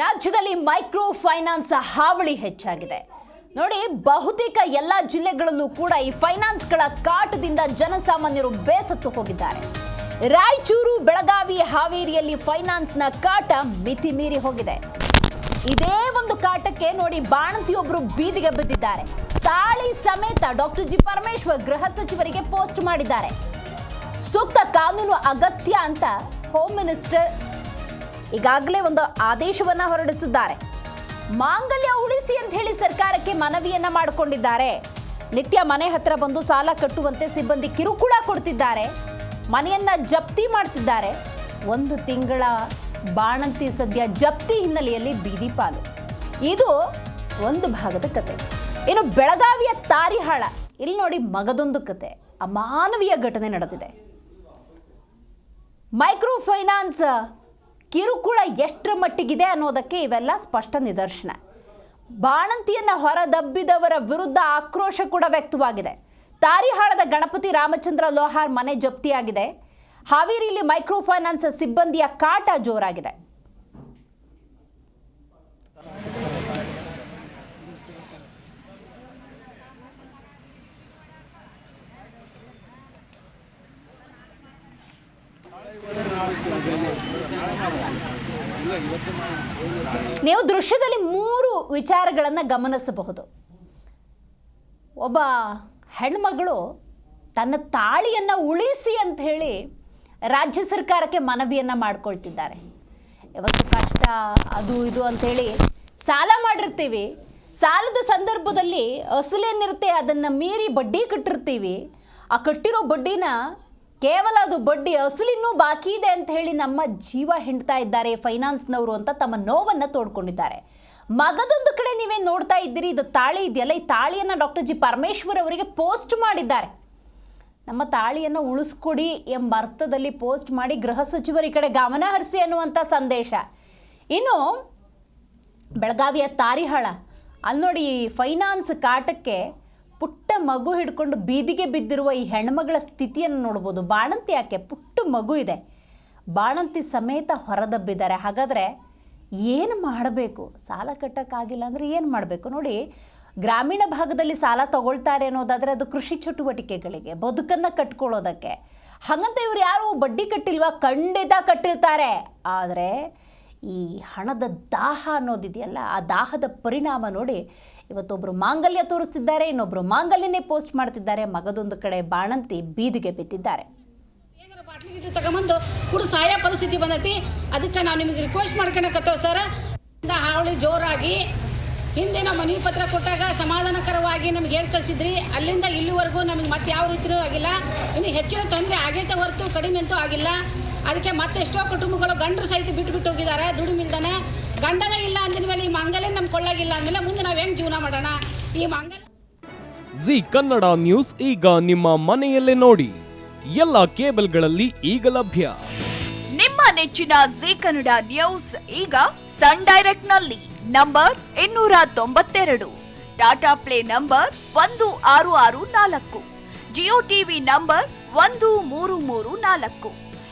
ರಾಜ್ಯದಲ್ಲಿ micro finance ಹಾವಳಿ ಹೆಚ್ಚಾಗಿದೆ. ನೋಡಿ, ಬಹುತೇಕ ಎಲ್ಲ ಜಿಲ್ಲೆಗಳಲ್ಲೂ ಕೂಡ ಈ ಫೈನಾನ್ಸ್ಗಳ ಕಾಟದಿಂದ ಜನಸಾಮಾನ್ಯರು ಬೇಸತ್ತು ಹೋಗಿದ್ದಾರೆ. ರಾಯಚೂರು, ಬೆಳಗಾವಿ, ಹಾವೇರಿಯಲ್ಲಿ ಫೈನಾನ್ಸ್ನ ಕಾಟ ಮಿತಿ ಮೀರಿ ಹೋಗಿದೆ. ಇದೇ ಒಂದು ಕಾಟಕ್ಕೆ ನೋಡಿ ಬಾಣಂತಿಯೊಬ್ಬರು ಬೀದಿಗೆ ಬಿದ್ದಿದ್ದಾರೆ. ತಾಳಿ ಸಮೇತ ಡಾಕ್ಟರ್ ಜಿ ಪರಮೇಶ್ವರ್ ಗೃಹ ಸಚಿವರಿಗೆ ಪೋಸ್ಟ್ ಮಾಡಿದ್ದಾರೆ. ಸೂಕ್ತ ಕಾನೂನು ಅಗತ್ಯ ಅಂತ ಹೋಮ್ ಮಿನಿಸ್ಟರ್ ಈಗಾಗಲೇ ಒಂದು ಆದೇಶವನ್ನ ಹೊರಡಿಸಿದ್ದಾರೆ. ಮಾಂಗಲ್ಯ ಉಳಿಸಿ ಅಂತ ಹೇಳಿ ಸರ್ಕಾರಕ್ಕೆ ಮನವಿಯನ್ನ ಮಾಡಿಕೊಂಡಿದ್ದಾರೆ. ನಿತ್ಯ ಮನೆ ಹತ್ರ ಬಂದು ಸಾಲ ಕಟ್ಟುವಂತೆ ಸಿಬ್ಬಂದಿ ಕಿರುಕುಳ ಕೊಡ್ತಿದ್ದಾರೆ. ಮನೆಯನ್ನ ಜಪ್ತಿ ಮಾಡ್ತಿದ್ದಾರೆ. ಒಂದು ತಿಂಗಳ ಬಾಣಂತಿ ಸದ್ಯ ಜಪ್ತಿ ಹಿನ್ನೆಲೆಯಲ್ಲಿ ಬೀದಿ ಪಾಲು. ಇದು ಒಂದು ಭಾಗದ ಕತೆ. ಇನ್ನು ಬೆಳಗಾವಿಯ ತಾರಿಹಾಳ. ಇಲ್ಲಿ ನೋಡಿ ಮಗದೊಂದು ಕತೆ. ಅಮಾನವೀಯ ಘಟನೆ ನಡೆದಿದೆ. ಮೈಕ್ರೋ ಫೈನಾನ್ಸ್ ಕಿರುಕುಳ ಎಷ್ಟರ ಮಟ್ಟಿಗಿದೆ ಅನ್ನೋದಕ್ಕೆ ಇವೆಲ್ಲ ಸ್ಪಷ್ಟ ನಿದರ್ಶನ. ಬಾಣಂತಿಯನ್ನು ಹೊರದಬ್ಬಿದವರ ವಿರುದ್ಧ ಆಕ್ರೋಶ ಕೂಡ ವ್ಯಕ್ತವಾಗಿದೆ. ತಾರಿಹಾಳದ ಗಣಪತಿ ರಾಮಚಂದ್ರ ಲೋಹಾರ್ ಮನೆ ಜಪ್ತಿಯಾಗಿದೆ. ಹಾವೇರಿಯಲ್ಲಿ ಮೈಕ್ರೋ ಫೈನಾನ್ಸ್ ಸಿಬ್ಬಂದಿಯ ಕಾಟ ಜೋರಾಗಿದೆ. ನೀವು ದೃಶ್ಯದಲ್ಲಿ ಮೂರು ವಿಚಾರಗಳನ್ನು ಗಮನಿಸಬಹುದು. ಒಬ್ಬ ಹೆಣ್ಮಗಳು ತನ್ನ ತಾಳಿಯನ್ನು ಉಳಿಸಿ ಅಂತ ಹೇಳಿ ರಾಜ್ಯ ಸರ್ಕಾರಕ್ಕೆ ಮನವಿಯನ್ನು ಮಾಡ್ಕೊಳ್ತಿದ್ದಾರೆ. ಯಾವತ್ತು ಕಷ್ಟ, ಅದು ಇದು ಅಂಥೇಳಿ ಸಾಲ ಮಾಡಿರ್ತೀವಿ. ಸಾಲದ ಸಂದರ್ಭದಲ್ಲಿ ಅಸಲೇನಿರುತ್ತೆ ಅದನ್ನು ಮೀರಿ ಬಡ್ಡಿ ಕಟ್ಟಿರ್ತೀವಿ. ಆ ಕಟ್ಟಿರೋ ಬಡ್ಡಿನ ಕೇವಲ ಅದು ಬಡ್ಡಿ ಅಸಲಿನ್ನೂ ಬಾಕಿ ಇದೆ ಅಂತ ಹೇಳಿ ನಮ್ಮ ಜೀವ ಹಿಂಡ್ತಾ ಇದ್ದಾರೆ ಫೈನಾನ್ಸ್ನವರು ಅಂತ ತಮ್ಮ ನೋವನ್ನು ತೋಡ್ಕೊಂಡಿದ್ದಾರೆ. ಮಗದೊಂದು ಕಡೆ ನೀವೇ ನೋಡ್ತಾ ಇದ್ದೀರಿ, ಇದು ತಾಳಿ ಇದೆಯಲ್ಲ, ಈ ತಾಳಿಯನ್ನು ಡಾಕ್ಟರ್ ಜಿ ಪರಮೇಶ್ವರ್ ಅವರಿಗೆ ಪೋಸ್ಟ್ ಮಾಡಿದ್ದಾರೆ. ನಮ್ಮ ತಾಳಿಯನ್ನು ಉಳಿಸ್ಕೊಡಿ ಎಂಬ ಅರ್ಥದಲ್ಲಿ ಪೋಸ್ಟ್ ಮಾಡಿ ಗೃಹ ಸಚಿವರ ಈ ಕಡೆ ಗಮನ ಹರಿಸಿ ಅನ್ನುವಂಥ ಸಂದೇಶ. ಇನ್ನು ಬೆಳಗಾವಿಯ ತಾರಿಹಾಳ ಅಲ್ಲಿ ನೋಡಿ ಫೈನಾನ್ಸ್ ಕಾಟಕ್ಕೆ ಪುಟ್ಟ ಮಗು ಹಿಡ್ಕೊಂಡು ಬೀದಿಗೆ ಬಿದ್ದಿರುವ ಈ ಹೆಣ್ಮಗಳ ಸ್ಥಿತಿಯನ್ನು ನೋಡ್ಬೋದು. ಬಾಣಂತಿ ಯಾಕೆ? ಪುಟ್ಟ ಮಗು ಇದೆ. ಬಾಣಂತಿ ಸಮೇತ ಹೊರದಬ್ಬಿದ್ದಾರೆ. ಹಾಗಾದರೆ ಏನು ಮಾಡಬೇಕು? ಸಾಲ ಕಟ್ಟೋಕ್ಕಾಗಿಲ್ಲ ಅಂದರೆ ಏನು ಮಾಡಬೇಕು? ನೋಡಿ, ಗ್ರಾಮೀಣ ಭಾಗದಲ್ಲಿ ಸಾಲ ತಗೊಳ್ತಾರೆ ಅನ್ನೋದಾದರೆ ಅದು ಕೃಷಿ ಚಟುವಟಿಕೆಗಳಿಗೆ, ಬದುಕನ್ನು ಕಟ್ಕೊಳ್ಳೋದಕ್ಕೆ. ಹಾಗಂತ ಇವ್ರು ಯಾರು ಬಡ್ಡಿ ಕಟ್ಟಿಲ್ವಾ? ಖಂಡಿತ ಕಟ್ಟಿರ್ತಾರೆ. ಆದರೆ ಈ ಹಣದ ದಾಹ ಅನ್ನೋದಿದೆಯಲ್ಲ, ಆ ದಾಹದ ಪರಿಣಾಮ ನೋಡಿ ಇವತ್ತೊಬ್ಬರು ಮಾಂಗಲ್ಯ ತೋರಿಸ್ತಿದ್ದಾರೆ ಇನ್ನೊಬ್ಬರು ಮಾಂಗಲ್ಯನೇ ಪೋಸ್ಟ್ ಮಾಡ್ತಿದ್ದಾರೆ, ಮಗದೊಂದು ಕಡೆ ಬಾಣಂತಿ ಬೀದಿಗೆ ಬಿದ್ದಿದ್ದಾರೆ. ಬಾಟ್ಲಿ ತಗೊಂಬಂದು ಕುಡು ಸಾಯ ಪರಿಸ್ಥಿತಿ ಬಂದೈತಿ. ಅದಕ್ಕೆ ನಾವು ನಿಮಗೆ ರಿಕ್ವೆಸ್ಟ್ ಮಾಡ್ಕೊಳಕತ್ತೇವೆ ಸರ್. ಹಾವಳಿ ಜೋರಾಗಿ ಹಿಂದೆ ನಾವು ಮನವಿ ಪತ್ರ ಕೊಟ್ಟಾಗ ಸಮಾಧಾನಕರವಾಗಿ ನಮ್ಗೆ ಹೇಳಿ ಕಳಿಸಿದ್ರಿ. ಅಲ್ಲಿಂದ ಇಲ್ಲಿವರೆಗೂ ನಮಗೆ ಮತ್ತೆ ಯಾವ ರೀತಿಯೂ ಆಗಿಲ್ಲ. ಇನ್ನು ಹೆಚ್ಚಿನ ತೊಂದರೆ ಆಗೈತೆ ಹೊರತು, ಕಡಿಮೆ ಅಂತೂ ಆಗಿಲ್ಲ. ಅದಕ್ಕೆ ಮತ್ತೆ ಎಷ್ಟೋ ಕುಟುಂಬಗಳು ಗಂಡರು ಸಹಿತ ಬಿಟ್ಟು ಬಿಟ್ಟು ಹೋಗಿದ್ದಾರೆ ದುಡಿಮಿಲ್ದಾನೆ. ಗಂಡನೇ ಇಲ್ಲ ಅಂದಿನ ಮೇಲೆ ಈ ಮಂಗಲೇ ನಮ್ಗೆ ಕೊಳ್ಳಾಗಿಲ್ಲ ಅಂದಮೇಲೆ ಮುಂದೆ ನಾವು ಹೆಂಗೆ ಜೀವನ ಮಾಡೋಣ? ಈ ಮಂಗಲ ಜಿ ಕನ್ನಡ ನ್ಯೂಸ್ ಈಗ ನಿಮ್ಮ ಮನೆಯಲ್ಲೇ ನೋಡಿ. ಎಲ್ಲ ಕೇಬಲ್ಗಳಲ್ಲಿ ಈಗ ಲಭ್ಯ. ನಿಮ್ಮ ನೆಚ್ಚಿನ ಜಿ ಕನ್ನಡ ನ್ಯೂಸ್ ಈಗ ಸನ್ ಡೈರೆಕ್ಟ್ನಲ್ಲಿ ನಂಬರ್ ಇನ್ನೂರ ತೊಂಬತ್ತೆರಡು. ಟಾಟಾ ಪ್ಲೇ ನಂಬರ್ ಒಂದು ಆರು ಆರು ನಾಲ್ಕು. ಜಿಯೋ ಟಿವಿ ನಂಬರ್ ಒಂದು ಮೂರು ಮೂರು ನಾಲ್ಕು.